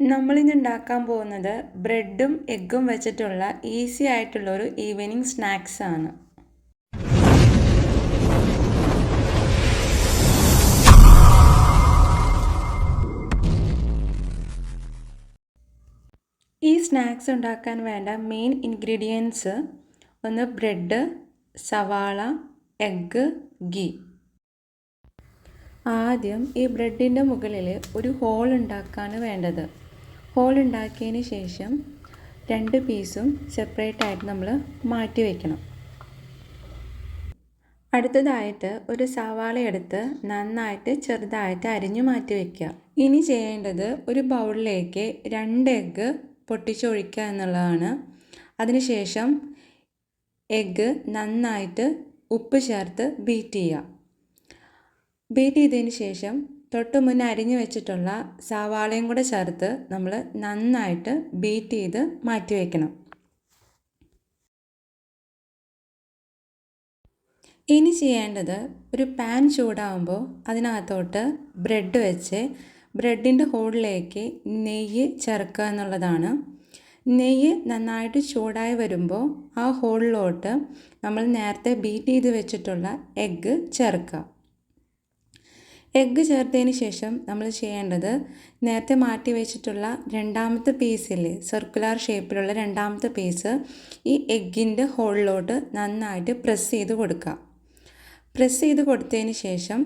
നമ്മളിന്ന് ഉണ്ടാക്കാൻ പോകുന്നത് ബ്രെഡും എഗ്ഗും വെച്ചിട്ടുള്ള ഈസി ആയിട്ടുള്ള ഒരു ഈവനിങ് സ്നാക്സ് ആണ്. ഈ സ്നാക്സ് ഉണ്ടാക്കാൻ വേണ്ട മെയിൻ ഇൻഗ്രീഡിയൻസ് ഒന്ന് ബ്രെഡ് സവാള എഗ്ഗ് ഗീ. ആദ്യം ഈ ബ്രെഡിന്റെ മുകളിൽ ഒരു ഹോൾ ഉണ്ടാക്കാണ് വേണ്ടത്. ഹോൾ ഉണ്ടാക്കിയതിന് ശേഷം രണ്ട് പീസും സെപ്പറേറ്റ് ആയിട്ട് നമ്മൾ മാറ്റി വയ്ക്കണം അടുത്തതായിട്ട് ഒരു സവാള എടുത്ത് നന്നായിട്ട് ചെറുതായിട്ട് അരിഞ്ഞു മാറ്റി വയ്ക്കുക ഇനി ചെയ്യേണ്ടത് ഒരു ബൗളിലേക്ക് രണ്ട് എഗ്ഗ് പൊട്ടിച്ചൊഴിക്കുക എന്നുള്ളതാണ്. അതിനുശേഷം എഗ്ഗ് നന്നായിട്ട് ഉപ്പ് ചേർത്ത് ബീറ്റ് ചെയ്യുക. ബീറ്റ് ചെയ്തതിന് ശേഷം തൊട്ട് മുന്നേ അരിഞ്ഞു വെച്ചിട്ടുള്ള സവാളയും കൂടെ ചേർത്ത് നമ്മൾ നന്നായിട്ട് ബീറ്റ് ചെയ്ത് മാറ്റി വയ്ക്കണം ഇനി ചെയ്യേണ്ടത് ഒരു പാൻ ചൂടാവുമ്പോൾ അതിനകത്തോട്ട് ബ്രെഡ് വെച്ച് ബ്രെഡിന്റെ ഹോളിലേക്ക് നെയ്യ് ചേർക്കുക എന്നുള്ളതാണ്. നെയ്യ് നന്നായിട്ട് ചൂടായി വരുമ്പോൾ ആ ഹോളിലോട്ട് നമ്മൾ നേരത്തെ ബീറ്റ് ചെയ്ത് വെച്ചിട്ടുള്ള എഗ്ഗ് ചേർക്കുക. എഗ്ഗ് ചേർത്തതിന് ശേഷം നമ്മൾ ചെയ്യേണ്ടത് നേരത്തെ മാറ്റി വെച്ചിട്ടുള്ള രണ്ടാമത്തെ പീസില്ലേ സർക്കുലർ ഷേപ്പിലുള്ള രണ്ടാമത്തെ പീസ് ഈ എഗ്ഗിന്റെ ഹോളിലോട്ട് നന്നായിട്ട് പ്രസ് ചെയ്ത് കൊടുക്കുക. പ്രസ് ചെയ്ത് കൊടുത്തതിന് ശേഷം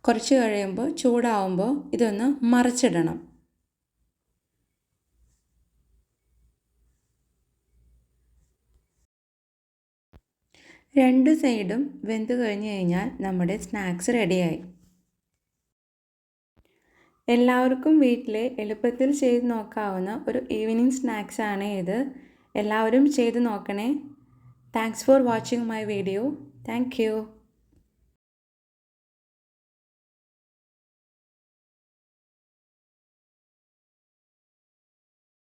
കുറച്ച് കഴിയുമ്പോൾ ചൂടാവുമ്പോൾ ഇതൊന്ന് മറിച്ചിടണം. രണ്ട് സൈഡും വെന്ത് കഴിഞ്ഞ് കഴിഞ്ഞാൽ നമ്മുടെ സ്നാക്സ് റെഡിയായി. എല്ലാവർക്കും വീട്ടിൽ എളുപ്പത്തിൽ ചെയ്ത് നോക്കാവുന്ന ഒരു ഈവനിങ് സ്നാക്സ് ആണ് ഇത്. എല്ലാവരും ചെയ്ത് നോക്കണേ. Thanks for watching my video thank